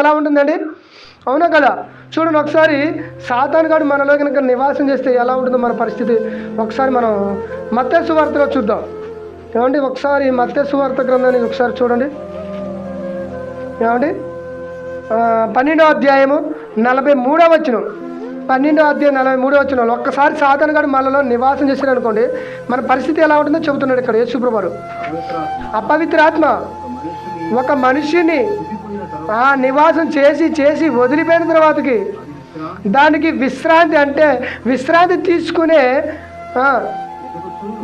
ఎలా ఉంటుందండి? అవునా కదా? చూడండి ఒకసారి సాతాను గాడు మనలో కనుక నివాసం చేస్తే ఎలా ఉంటుందో మన పరిస్థితి. ఒకసారి మనం మత్స్సు వార్తలో చూద్దాం. ఏమండి ఒకసారి మత్స్సు వార్త గ్రంథాన్ని ఒకసారి చూడండి. ఏమండి? పన్నెండో అధ్యాయము నలభై మూడో వచ్చిన పన్నెండో అధ్యాయం నలభై మూడో వచ్చిన ఒక్కసారి సాతాను గాడు మనలో నివాసం చేశాడు అనుకోండి మన పరిస్థితి ఎలా ఉంటుందో చెబుతున్నాడు ఇక్కడ యేసుప్రభారు అపవిత్రాత్మ. ఒక మనిషిని ఆ నివాసం చేసి చేసి వదిలిపోయిన తర్వాతకి దానికి విశ్రాంతి అంటే విశ్రాంతి తీసుకునే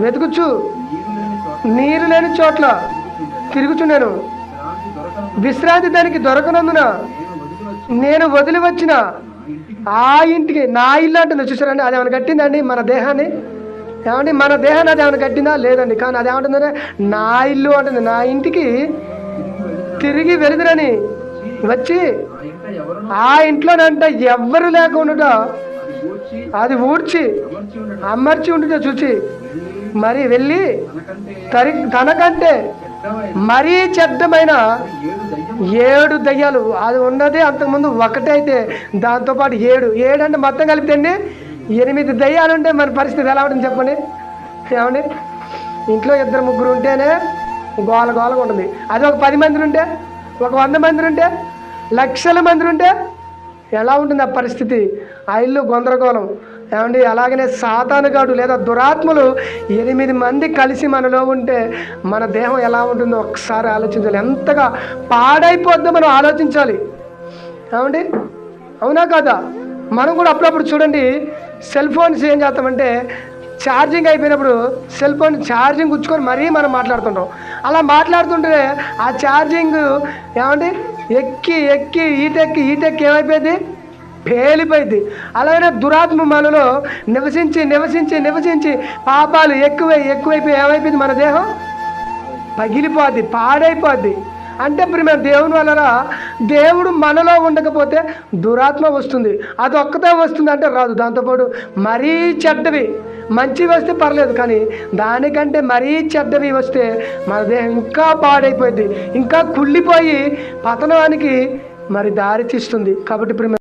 వెతుకుచ్చు నీరు లేని చోట్ల తిరుగుచున్నాను విశ్రాంతి దానికి దొరకనందున నేను వదిలి వచ్చిన ఆ ఇంటికి నా ఇల్లు అంటుంది చూసారండి అది ఏమైనా కట్టిందండి మన దేహాన్ని? ఏమండి మన దేహాన్ని అది ఏమైనా కట్టిందా? లేదండి. కానీ అది ఏమంటుందంటే నా ఇల్లు అంటుంది నా ఇంటికి తిరిగి వెలుదురని. వచ్చి ఆ ఇంట్లోనంట ఎవ్వరు లేకుండా అది ఊడ్చి అమర్చి ఉంటుందో చూచి. మరి వెళ్ళి తరి తనకంటే మరీ చెడ్డమైన ఏడు దయ్యాలు. అది ఉన్నది అంతకుముందు ఒకటే అయితే. దాంతోపాటు ఏడు. ఏడు అంటే మొత్తం కలిపితే ఎనిమిది దయ్యాలు ఉంటే మన పరిస్థితి ఎలా ఉంటుంది చెప్పండి? ఏమండి? ఇంట్లో ఇద్దరు ముగ్గురు ఉంటేనే గోల గోలగా ఉంటుంది. అది ఒక పది మంది ఉంటే ఒక వంద మంది ఉంటే లక్షల మంది ఉంటే ఎలా ఉంటుంది ఆ పరిస్థితి? ఆ ఇల్లు గందరగోళం. ఏమండి అలాగనే సాతానుగాడు లేదా దురాత్మలు ఎనిమిది మంది కలిసి మనలో ఉంటే మన దేహం ఎలా ఉంటుందో ఒకసారి ఆలోచించాలి. ఎంతగా పాడైపోద్దో మనం ఆలోచించాలి. ఏమండి? అవునా కదా? మనం కూడా అప్పుడప్పుడు చూడండి సెల్ ఫోన్స్ ఏం చేస్తామంటే ఛార్జింగ్ అయిపోయినప్పుడు సెల్ ఫోన్ ఛార్జింగ్ గుచ్చుకొని మరీ మనం మాట్లాడుతుంటాం. అలా మాట్లాడుతుంటే ఆ ఛార్జింగ్ ఏమండి? ఎక్కి ఎక్కి ఈటెక్కి ఈటెక్కి ఏమైపోయింది? పేలిపోయింది. అలాగే దురాత్మ మనలో నివసించి నివసించి నివసించి పాపాలు ఎక్కువై ఎక్కువైపోయి ఏమైపోయింది మన దేహం? పగిలిపోద్ది పాడైపోద్ది. అంటే ఇప్పుడు మేము దేవుని వలన దేవుడు మనలో ఉండకపోతే దురాత్మ వస్తుంది. అది ఒక్కతే వస్తుంది అంటే రాదు. దాంతోపాటు మరీ చెడ్డవి. మంచివి వస్తే పర్లేదు కానీ దానికంటే మరీ చెడ్డవి వస్తే మన దేహం ఇంకా పాడైపోయింది ఇంకా కుళ్ళిపోయి పతనానికి మరి దారి తీస్తుంది. కాబట్టి ఇప్పుడు